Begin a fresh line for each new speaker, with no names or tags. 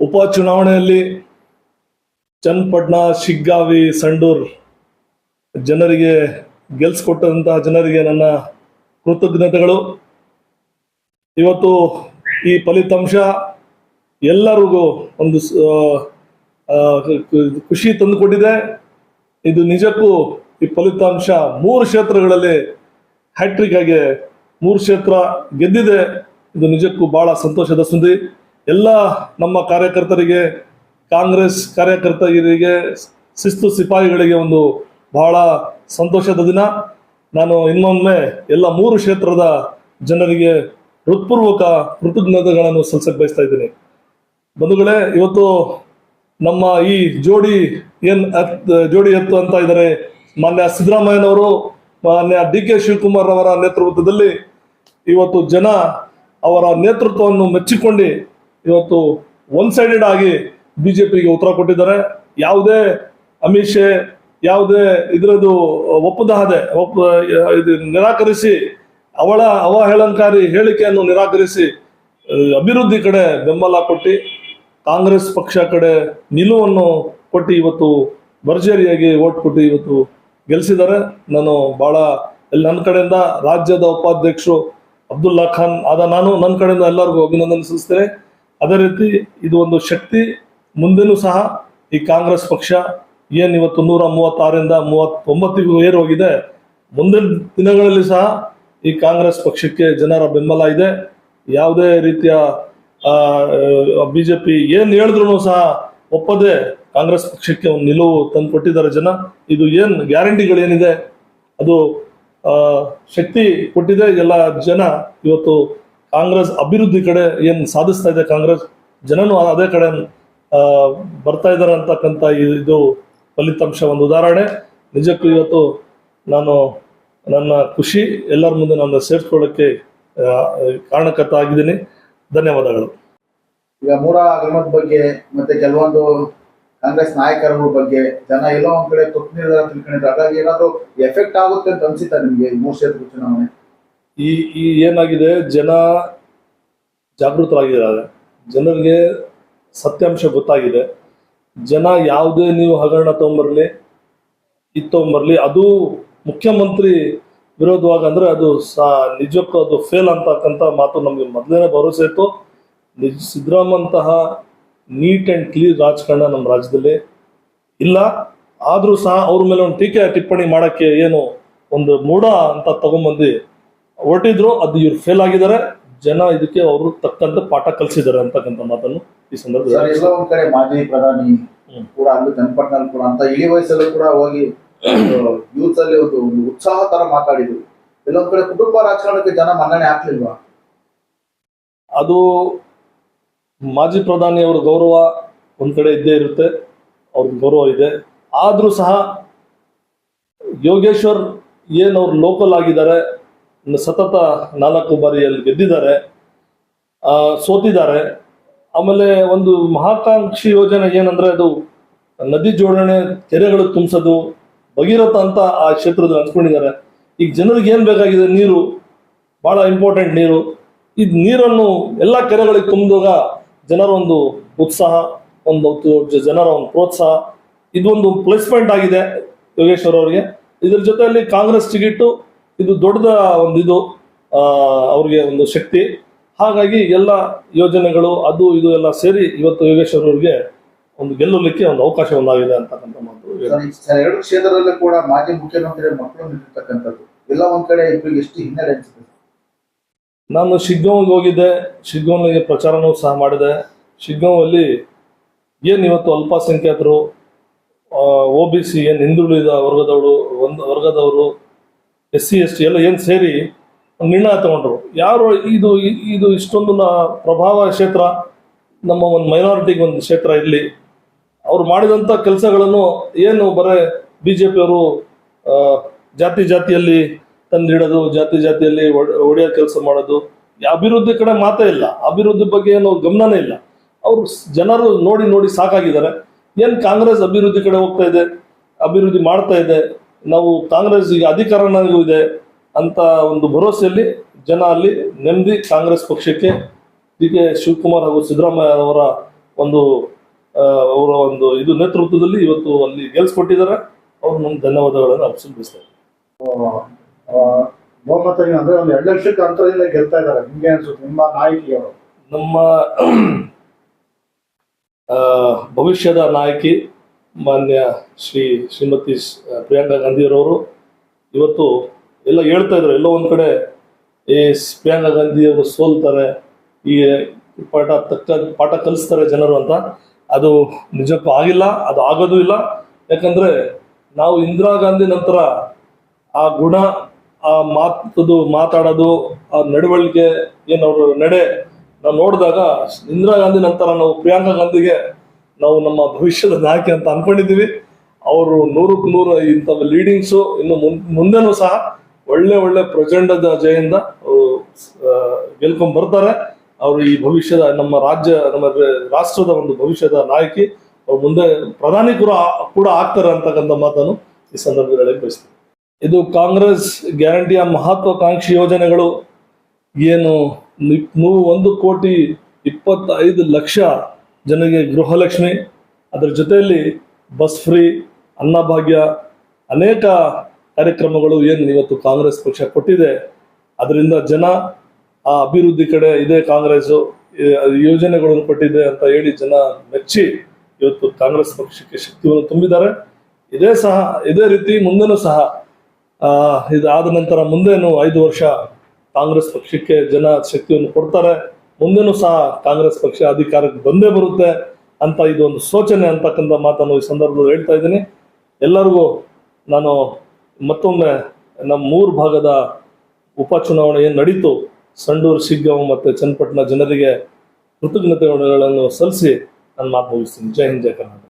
ಉಪಚುನಾವಣೆಯಲ್ಲಿ ಚನ್ನಪಟ್ಟಣ ಶಿಗ್ಗಾವಿ, ಸಂಡೂರ್ ಜನರಿಗೆ ಗೆಲ್ಸ್ಕೊಟ್ಟಂತಹ ಜನರಿಗೆ ನನ್ನ ಕೃತಜ್ಞತೆಗಳು. ಇವತ್ತು ಈ ಫಲಿತಾಂಶ ಎಲ್ಲರಿಗೂ ಒಂದು ಖುಷಿ ತಂದುಕೊಟ್ಟಿದೆ. ಇದು ನಿಜಕ್ಕೂ ಈ ಫಲಿತಾಂಶ ಮೂರು ಕ್ಷೇತ್ರಗಳಲ್ಲಿ ಹ್ಯಾಟ್ರಿಕ್ ಆಗಿ ಮೂರು ಕ್ಷೇತ್ರ ಗೆದ್ದಿದೆ. ಇದು ನಿಜಕ್ಕೂ ಬಹಳ ಸಂತೋಷದ ಸುದ್ದಿ. ಎಲ್ಲ ನಮ್ಮ ಕಾರ್ಯಕರ್ತರಿಗೆ, ಕಾಂಗ್ರೆಸ್ ಕಾರ್ಯಕರ್ತರಿಗೆ, ಶಿಸ್ತು ಸಿಪಾಯಿಗಳಿಗೆ ಒಂದು ಬಹಳ ಸಂತೋಷದ ದಿನ. ನಾನು ಇನ್ನೊಮ್ಮೆ ಎಲ್ಲ ಮೂರು ಕ್ಷೇತ್ರದ ಜನರಿಗೆ ಹೃತ್ಪೂರ್ವಕ ಕೃತಜ್ಞತೆಗಳನ್ನು ಸಲ್ಲಿಸಕ್ಕೆ ಬಯಸ್ತಾ ಇದ್ದೀನಿ. ಬಂಧುಗಳೇ, ಇವತ್ತು ನಮ್ಮ ಈ ಜೋಡಿ ಏನ್ ಜೋಡಿ ಎತ್ತು ಅಂತ ಇದ್ದಾರೆ ಮಾನ್ಯ ಸಿದ್ದರಾಮಯ್ಯನವರು, ಮಾನ್ಯ ಡಿ ಕೆ ಶಿವಕುಮಾರ್ ಅವರ ನೇತೃತ್ವದಲ್ಲಿ ಇವತ್ತು ಜನ ಅವರ ನೇತೃತ್ವವನ್ನು ಮೆಚ್ಚಿಕೊಂಡು ಇವತ್ತು ಒನ್ ಸೈಡೆಡ್ ಆಗಿ ಬಿಜೆಪಿಗೆ ಉತ್ತರ ಕೊಟ್ಟಿದ್ದಾರೆ. ಯಾವುದೇ ಅಮಿತ್ ಶಾ, ಯಾವುದೇ ಇದರದು ಒಪ್ಪದಾಹದೆ, ಒಪ್ಪ, ಇದು ನಿರಾಕರಿಸಿ, ಅವಳ ಅವಹೇಳಂಕಾರಿ ಹೇಳಿಕೆಯನ್ನು ನಿರಾಕರಿಸಿ, ಅಭಿವೃದ್ಧಿ ಕಡೆ ಬೆಂಬಲ ಕೊಟ್ಟು, ಕಾಂಗ್ರೆಸ್ ಪಕ್ಷ ಕಡೆ ನಿಲುವನ್ನು ಕೊಟ್ಟು ಇವತ್ತು ಭರ್ಜರಿಯಾಗಿ ಓಟ್ ಕೊಟ್ಟು ಇವತ್ತು ಗೆಲ್ಲಿಸಿದ್ದಾರೆ ನಾನು ಬಹಳ, ಎಲ್ಲಿ ನನ್ನ ಕಡೆಯಿಂದ ರಾಜ್ಯದ ಉಪಾಧ್ಯಕ್ಷರು ಅಬ್ದುಲ್ಲಾ ಖಾನ್ ಆದ ನಾನು, ನನ್ನ ಕಡೆಯಿಂದ ಎಲ್ಲರಿಗೂ ಅಭಿನಂದನೆ ಸಲ್ಲಿಸ್ತೇನೆ. ಅದೇ ರೀತಿ ಇದು ಒಂದು ಶಕ್ತಿ ಮುಂದೆನೂ ಸಹ ಈ ಕಾಂಗ್ರೆಸ್ ಪಕ್ಷ ಏನು ಇವತ್ತು ನೂರ ಮೂವತ್ತಾರರಿಂದ ಮೂವತ್ತೊಂಬತ್ತಿಗೂ ಏರು ಹೋಗಿದೆ. ಮುಂದಿನ ದಿನಗಳಲ್ಲಿ ಸಹ ಈ ಕಾಂಗ್ರೆಸ್ ಪಕ್ಷಕ್ಕೆ ಜನರ ಬೆಂಬಲ ಇದೆ. ಯಾವುದೇ ರೀತಿಯ ಬಿಜೆಪಿ ಏನು ಹೇಳಿದ್ರು ಸಹ ಒಪ್ಪದೆ ಕಾಂಗ್ರೆಸ್ ಪಕ್ಷಕ್ಕೆ ಒಂದು ನಿಲುವು ತಂದು ಕೊಟ್ಟಿದ್ದಾರೆ ಜನ. ಇದು ಏನು ಗ್ಯಾರಂಟಿಗಳೇನಿದೆ? ಅದು ಶಕ್ತಿ ಕೊಟ್ಟಿದೆ ಎಲ್ಲ ಜನ ಇವತ್ತು ಕಾಂಗ್ರೆಸ್ ಅಭಿವೃದ್ಧಿ ಕಡೆ ಏನು ಸಾಧಿಸ್ತಾ ಇದೆ ಕಾಂಗ್ರೆಸ್? ಜನನು ಅದೇ ಕಡೆ ಬರ್ತಾ ಇದ್ದಾರೆ ಅಂತಕ್ಕಂಥ ಇದು ಫಲಿತಾಂಶ ಒಂದು ಉದಾಹರಣೆ. ನಿಜಕ್ಕೂ ಇವತ್ತು ನಾನು ನನ್ನ ಖುಷಿ ಎಲ್ಲರ ಮುಂದೆ ನನ್ನ ಸೇರಿಸ್ಕೊಳ್ಳೋಕ್ಕೆ ಕಾರಣಕರ್ತ ಆಗಿದ್ದೀನಿ ಧನ್ಯವಾದಗಳು.
ಈಗ ಮೂಡ ಅಗಮತ್ ಬಗ್ಗೆ ಮತ್ತೆ ಕೆಲವೊಂದು ಕಾಂಗ್ರೆಸ್ ನಾಯಕರ ಬಗ್ಗೆ ಜನ ಎಲ್ಲೋ ಒಂದ್ ಕಡೆ ತಪ್ಪು ನಿರ್ಧಾರ ತಿಳ್ಕೊಂಡಿದ್ರು ಹಾಗಾಗಿ ಏನಾದ್ರು ಎಫೆಕ್ಟ್ ಆಗುತ್ತೆ ಅಂತ ಅನ್ಸಿತಾ ನಿಮ್ಗೆ ಮೂರ್ ಮೂರು ಕ್ಷೇತ್ರ ಚುನಾವಣೆ?
ಈ ಈ ಏನಾಗಿದೆ, ಜನ ಜಾಗೃತರಾಗಿದ್ದಾರೆ. ಜನರಿಗೆ ಸತ್ಯಾಂಶ ಗೊತ್ತಾಗಿದೆ. ಜನ ಯಾವುದೇ ನೀವು ಹಗರಣ ತಗೊಂಬರ್ಲಿ, ಇದು ತಗೊಂಬರ್ಲಿ, ಅದು ಮುಖ್ಯಮಂತ್ರಿ ವಿರೋಧವಾಗ ಅಂದರೆ ಅದು ಸಾ, ನಿಜಕ್ಕೂ ಅದು ಫೇಲ್ ಅಂತಕ್ಕಂಥ ಮಾತು ನಮಗೆ ಮೊದಲನೇ ಭರವಸೆ ಇತ್ತು. ನಿಜ, ಸಿದ್ದರಾಮಂತಹ ನೀಟ್ ಆ್ಯಂಡ್ ಕ್ಲೀನ್ ರಾಜಕಾರಣ ನಮ್ಮ ರಾಜ್ಯದಲ್ಲಿ ಇಲ್ಲ. ಆದರೂ ಸಹ ಅವ್ರ ಮೇಲೆ ಒಂದು ಟೀಕೆ ಟಿಪ್ಪಣಿ ಮಾಡೋಕ್ಕೆ ಏನು ಒಂದು ಮೂಢ ಅಂತ ತಗೊಂಬಂದು ಹೊರಟಿದ್ರು ಅದು ಇವ್ರು ಫೇಲ್ ಆಗಿದ್ದಾರೆ. ಜನ ಇದಕ್ಕೆ ಅವರು ತಕ್ಕಂತೆ ಪಾಠ ಕಲಿಸಿದ್ದಾರೆ ಅಂತಕ್ಕಂಥ ಮಾತನ್ನು ಈ ಸಂದರ್ಭದಲ್ಲಿ
ಎಲ್ಲೋ ಒಂದ್ ಕಡೆ ಮಾಜಿ ಪ್ರಧಾನಿ. ಕೂಡ ಅಲ್ಲಿ ಚನ್ನಪಟ್ಟಣಲ್ಲಿ ಕೂಡ ಅಂತ ಇಳಿ ವಯಸ್ಸಲ್ಲೂ ಕೂಡ ಹೋಗಿ ಯೂತ್ ಅಲ್ಲಿ ಒಂದು ಒಂದು ಉತ್ಸಾಹ ತರ ಮಾತಾಡಿದ್ರು. ಎಲ್ಲೊಂದ್ ಕಡೆ ಕುಟುಂಬ ರಾಜಕಾರಣಕ್ಕೆ ಜನ ಮನ್ನಣೆ ಆಗ್ಲಿಲ್ವಾ?
ಅದು ಮಾಜಿ ಪ್ರಧಾನಿ ಅವರ ಗೌರವ ಒಂದ್ ಕಡೆ ಇದ್ದೇ ಇರುತ್ತೆ ಅವ್ರ ಗೌರವ ಇದೆ. ಆದ್ರೂ ಸಹ ಯೋಗೇಶ್ವರ್ ಏನ್ ಅವ್ರು ಲೋಕಲ್ ಆಗಿದ್ದಾರೆ ಸತತ ನಾಲ್ಕು ಬಾರಿಯಲ್ಲಿ ಗೆದ್ದಿದ್ದಾರೆ ಸೋತಿದ್ದಾರೆ. ಆಮೇಲೆ ಒಂದು ಮಹಾಕಾಂಕ್ಷಿ ಯೋಜನೆ ಏನಂದ್ರೆ ಅದು ನದಿ ಜೋಡಣೆ ಕೆರೆಗಳು ತುಂಬಿಸೋದು, ಭಗೀರಥ ಅಂತ ಆ ಕ್ಷೇತ್ರದಲ್ಲಿ ಅನ್ಸ್ಕೊಂಡಿದ್ದಾರೆ ಈಗ ಜನರಿಗೆ ಏನು ಬೇಕಾಗಿದೆ? ನೀರು, ಬಹಳ ಇಂಪಾರ್ಟೆಂಟ್ ನೀರು. ಈ ನೀರನ್ನು ಎಲ್ಲ ಕೆರೆಗಳಿಗೆ ತುಂಬಿದಾಗ ಜನರ ಒಂದು ಉತ್ಸಾಹ, ಒಂದು ಜನರ ಒಂದು ಪ್ರೋತ್ಸಾಹ. ಇದೊಂದು ಪ್ಲೇಸ್ಮೆಂಟ್ ಆಗಿದೆ ಯೋಗೇಶ್ವರ್ ಅವರಿಗೆ. ಇದ್ರ ಜೊತೆಯಲ್ಲಿ ಕಾಂಗ್ರೆಸ್ ಟಿಕೆಟು ಇದು ದೊಡ್ಡದ ಒಂದು ಇದು ಅವ್ರಿಗೆ ಒಂದು ಶಕ್ತಿ. ಹಾಗಾಗಿ ಎಲ್ಲ ಯೋಜನೆಗಳು ಅದು ಇದು ಎಲ್ಲ ಸೇರಿ ಇವತ್ತು ಯೋಗೇಶ್ವರ್ ಅವರಿಗೆ ಒಂದು ಗೆಲ್ಲಲಿಕ್ಕೆ ಒಂದು ಅವಕಾಶ ಒಂದಾಗಿದೆ ಅಂತಕ್ಕಂಥ ಮಾತು
ಎರಡು ಕ್ಷೇತ್ರದಲ್ಲಿ ಕೂಡ ಮಾಜಿ ಮುಖ್ಯಮಂತ್ರಿ ಮಕ್ಕಳು ನಿಂತಿರ್ತಕ್ಕಂಥದ್ದು. ಎಲ್ಲ ಒಂದ್ ಕಡೆ ಇಬ್ಬರಿಗೆ ಎಷ್ಟು ಹಿನ್ನೆಲೆ ಅನ್ಸುತ್ತೆ
ನಾನು ಶಿಗ್ಗಾಂವ್ಗೆ ಹೋಗಿದ್ದೆ. ಶಿಗ್ಗಾಂವ್ಗೆ ಪ್ರಚಾರನೂ ಸಹ ಮಾಡಿದೆ. ಶಿಗ್ಗಾಂವಲ್ಲಿ ಏನು ಇವತ್ತು ಅಲ್ಪಸಂಖ್ಯಾತರು ಒ ಬಿ ಸಿ ಏನು ಹಿಂದುಳಿದ ವರ್ಗದವರು ಒಂದು ವರ್ಗದವರು ಎಸ್ ಸಿ, ಎಸ್ ಟಿ ಎಲ್ಲ ಏನು ಸೇರಿ ನಿರ್ಣಯ ತಗೊಂಡ್ರು. ಯಾರು ಇದು ಇದು ಇಷ್ಟೊಂದು ಪ್ರಭಾವ ಕ್ಷೇತ್ರ, ನಮ್ಮ ಒಂದು ಮೈನಾರಿಟಿಗೆ ಒಂದು ಕ್ಷೇತ್ರ ಇಲ್ಲಿ ಅವ್ರು ಮಾಡಿದಂಥ ಕೆಲಸಗಳನ್ನು ಏನು ಬರೇ ಬಿ ಜೆ ಪಿಯವರು ಜಾತಿ ಜಾತಿಯಲ್ಲಿ ತಂದಿಡೋದು ಜಾತಿ ಜಾತಿಯಲ್ಲಿ ಒಡ್- ಒಡೆಯೋ ಕೆಲಸ ಮಾಡೋದು ಅಭಿವೃದ್ಧಿ ಕಡೆ ಮಾತೇ ಇಲ್ಲ. ಅಭಿವೃದ್ಧಿ ಬಗ್ಗೆ ಏನು ಗಮನನೇ ಇಲ್ಲ. ಅವರು ಜನರು ನೋಡಿ ನೋಡಿ ಸಾಕಾಗಿದ್ದಾರೆ. ಏನು ಕಾಂಗ್ರೆಸ್ ಅಭಿವೃದ್ಧಿ ಕಡೆ ಹೋಗ್ತಾ ಇದೆ, ಅಭಿವೃದ್ಧಿ ಮಾಡ್ತಾ ಇದೆ ನಾವು ಕಾಂಗ್ರೆಸ್ ಈಗ ಅಧಿಕಾರನೂ ಇದೆ ಅಂತ ಒಂದು ಭರವಸೆಯಲ್ಲಿ ಜನ ಅಲ್ಲಿ ನೆಮ್ಮದಿ ಕಾಂಗ್ರೆಸ್ ಪಕ್ಷಕ್ಕೆ ಡಿ ಕೆ ಶಿವಕುಮಾರ್ ಹಾಗೂ ಸಿದ್ದರಾಮಯ್ಯ ಅವರ ಒಂದು ಅವರ ಒಂದು ಇದು ನೇತೃತ್ವದಲ್ಲಿ ಇವತ್ತು ಅಲ್ಲಿ ಗೆಲ್ಸ್ಕೊಟ್ಟಿದ್ದಾರೆ. ಅವ್ರು ನಮ್ಗೆ ಧನ್ಯವಾದಗಳನ್ನು
ಬಹುಮತ ಏನು ಅಂದ್ರೆ ಒಂದು ಎರಡು ಲಕ್ಷಕ್ಕೆ ಅಂತರದಿಂದ ಗೆಲ್ತಾ ಇದ್ದಾರೆ. ನಿಮ್ಗೆ ಅನ್ಸುತ್ತೆ? ನಿಮ್ಮ ನಾಯಕಿಯವರು
ನಮ್ಮ ಆ, ಭವಿಷ್ಯದ ನಾಯಕಿ ಮಾನ್ಯ ಶ್ರೀ ಶ್ರೀಮತಿ ಪ್ರಿಯಾಂಕಾ ಗಾಂಧಿಯರವರು ಇವತ್ತು ಎಲ್ಲ ಹೇಳ್ತಾ ಇದ್ರು, ಎಲ್ಲೋ ಒಂದು ಕಡೆ ಈ ಸ್- ಪ್ರಿಯಾಂಕಾ ಗಾಂಧಿಯವರು ಸೋಲ್ತಾರೆ ಈ ಪಾಠ ತಕ್ಕ, ಪಾಠ ಕಲಿಸ್ತಾರೆ ಜನರು ಅಂತ. ಅದು ನಿಜಕ್ಕೂ ಆಗಿಲ್ಲ, ಅದು ಆಗೋದು ಇಲ್ಲ. ಯಾಕಂದ್ರೆ ನಾವು ಇಂದಿರಾ ಗಾಂಧಿ ನಂತರ ಆ ಗುಣ, ಆ ಮಾತದು, ಮಾತಾಡೋದು, ಆ ನಡವಳಿಕೆ ಏನವ್ರ ನಡೆ, ನಾವು ನೋಡಿದಾಗ ಇಂದಿರಾ ಗಾಂಧಿ ನಂತರ ನಾವು ಪ್ರಿಯಾಂಕಾ ಗಾಂಧಿಗೆ ನಾವು ನಮ್ಮ ಭವಿಷ್ಯದ ನಾಯಕಿ ಅಂತ ಅನ್ಕೊಂಡಿದ್ದೀವಿ. ಅವರು ನೂರಕ್ಕೆ ನೂರು ಇಂಥ ಲೀಡಿಂಗ್ಸು ಇನ್ನು ಮುಂದೆನೂ ಸಹ ಒಳ್ಳೆ ಒಳ್ಳೆ ಪ್ರಚಂಡದ ಜಯಿಂದ ಅವರು ಗೆಲ್ಕೊಂಡ್ ಬರ್ತಾರೆ. ಅವರು ಈ ಭವಿಷ್ಯದ ನಮ್ಮ ರಾಜ್ಯ, ನಮ್ಮ ರಾಷ್ಟ್ರದ ಒಂದು ಭವಿಷ್ಯದ ನಾಯಕಿ. ಅವ್ರು ಮುಂದೆ ಪ್ರಧಾನಿ ಕೂಡ ಕೂಡ ಆಗ್ತಾರೆ ಅಂತಕ್ಕಂಥ ಮಾತನ್ನು ಈ ಸಂದರ್ಭದಲ್ಲಿ ಬಯಸ್ತೀನಿ ಇದು ಕಾಂಗ್ರೆಸ್ ಗ್ಯಾರಂಟಿಯ ಮಹತ್ವಾಕಾಂಕ್ಷಿ ಯೋಜನೆಗಳು ಏನು ಒಂದು ಕೋಟಿ ಇಪ್ಪತ್ತೈದು ಲಕ್ಷ ಜನರಿಗೆ ಗೃಹಲಕ್ಷ್ಮಿ, ಅದರ ಜೊತೆಯಲ್ಲಿ ಬಸ್ ಫ್ರೀ ಅನ್ನಭಾಗ್ಯ ಅನೇಕ ಕಾರ್ಯಕ್ರಮಗಳು ಏನು ಇವತ್ತು ಕಾಂಗ್ರೆಸ್ ಪಕ್ಷ ಕೊಟ್ಟಿದೆ. ಅದರಿಂದ ಜನ ಆ ಅಭಿವೃದ್ಧಿ ಕಡೆ ಇದೇ ಕಾಂಗ್ರೆಸ್ಸು ಈ ಯೋಜನೆಗಳನ್ನು ಕೊಟ್ಟಿದೆ ಅಂತ ಹೇಳಿ ಜನ ಮೆಚ್ಚಿ ಇವತ್ತು ಕಾಂಗ್ರೆಸ್ ಪಕ್ಷಕ್ಕೆ ಶಕ್ತಿಯನ್ನು ತುಂಬಿದ್ದಾರೆ. ಇದೇ ಸಹ, ಇದೇ ರೀತಿ ಮುಂದೆನೂ ಸಹ ಇದಾದ ನಂತರ ಮುಂದೇನು ಐದು ವರ್ಷ ಕಾಂಗ್ರೆಸ್ ಪಕ್ಷಕ್ಕೆ ಜನ ಶಕ್ತಿಯನ್ನು ಕೊಡ್ತಾರೆ. ಮುಂದೆನೂ ಸಹ ಕಾಂಗ್ರೆಸ್ ಪಕ್ಷ ಅಧಿಕಾರಕ್ಕೆ ಬಂದೇ ಬರುತ್ತೆ ಅಂತ ಇದು ಒಂದು ಸೂಚನೆ ಅಂತಕ್ಕಂಥ ಮಾತನ್ನು ಈ ಸಂದರ್ಭದಲ್ಲಿ ಹೇಳ್ತಾ ಇದ್ದೀನಿ. ಎಲ್ಲರಿಗೂ ನಾನು ಮತ್ತೊಮ್ಮೆ ನಮ್ಮ ಮೂರು ಭಾಗದ ಉಪಚುನಾವಣೆ ಏನು ನಡೀತು, ಸಂಡೂರು, ಶಿಗ್ಗಾಂವ್ ಮತ್ತು ಚನ್ನಪಟ್ಟಣ ಜನರಿಗೆ ಕೃತಜ್ಞತೆಗಳನ್ನು ಸಲ್ಲಿಸಿ ನಾನು ಮಾತು ಮುಗಿಸ್ತೀನಿ. ಜೈ ಹಿಂದ್, ಜೈ ಕರ್ನಾಟಕ.